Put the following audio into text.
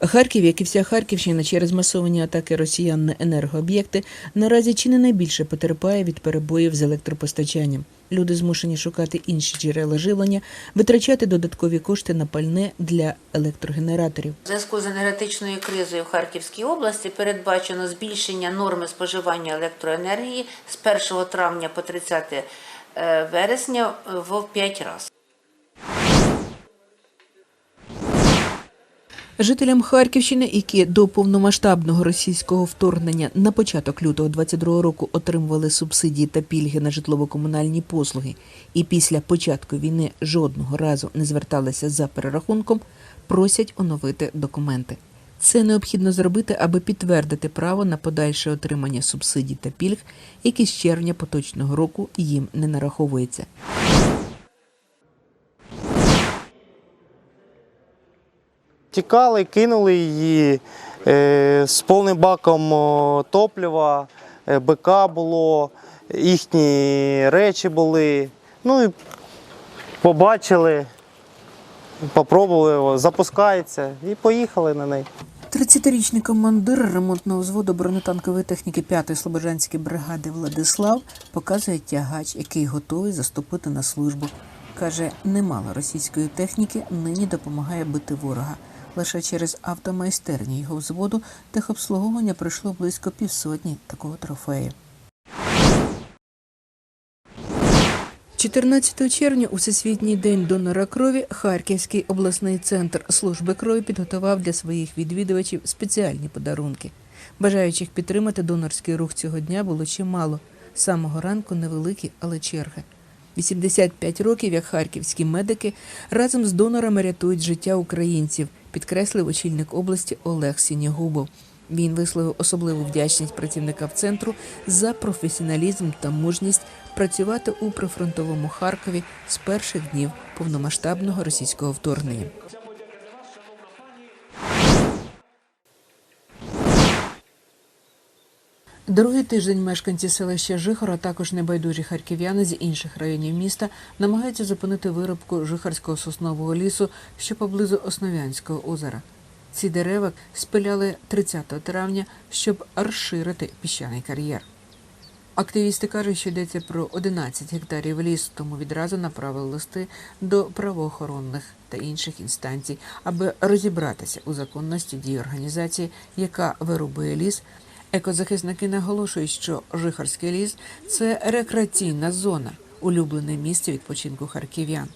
Харків, як і вся Харківщина, через масовані атаки росіян на енергооб'єкти, наразі чи не найбільше потерпає від перебоїв з електропостачанням. Люди змушені шукати інші джерела живлення, витрачати додаткові кошти на пальне для електрогенераторів. У зв'язку з енергетичною кризою в Харківській області передбачено збільшення норми споживання електроенергії з 1 травня по 30 е, вересня в 5 разів. Жителям Харківщини, які до повномасштабного російського вторгнення на початок лютого 22 року отримували субсидії та пільги на житлово-комунальні послуги, і після початку війни жодного разу не зверталися за перерахунком, просять оновити документи. Це необхідно зробити, аби підтвердити право на подальше отримання субсидій та пільг, які з червня поточного року їм не нараховуються. Тікали, кинули її е, з повним баком топлива, е, БК було, їхні речі були. Ну і побачили, попробували, запускається і поїхали на неї. 30-річний командир ремонтного взводу бронетанкової техніки 5-ї Слобожанської бригади Владислав показує тягач, який готовий заступити на службу. Каже, немало російської техніки нині допомагає бити ворога. Лише через автомайстерні його взводу техобслуговування пройшло близько півсотні такого трофею. 14 червня, у Всесвітній день донора крові, Харківський обласний центр служби крові підготував для своїх відвідувачів спеціальні подарунки. Бажаючих підтримати донорський рух цього дня було чимало. З самого ранку невеликі, але черги. 85 років, як харківські медики, разом з донорами рятують життя українців, підкреслив очільник області Олег Сінігубов. Він висловив особливу вдячність працівникам центру за професіоналізм та мужність працювати у прифронтовому Харкові з перших днів повномасштабного російського вторгнення. Другий тиждень мешканці селища Жихор, а також небайдужі харків'яни з інших районів міста намагаються зупинити вирубку жихарського соснового лісу, що поблизу Основ'янського озера. Ці дерева спиляли 30 травня, щоб розширити піщаний кар'єр. Активісти кажуть, що йдеться про 11 гектарів лісу, тому відразу направили листи до правоохоронних та інших інстанцій, аби розібратися у законності дій організації, яка вирубує ліс. Екозахисники наголошують, що Жихарський ліс це рекреаційна зона, улюблене місце відпочинку харків'ян.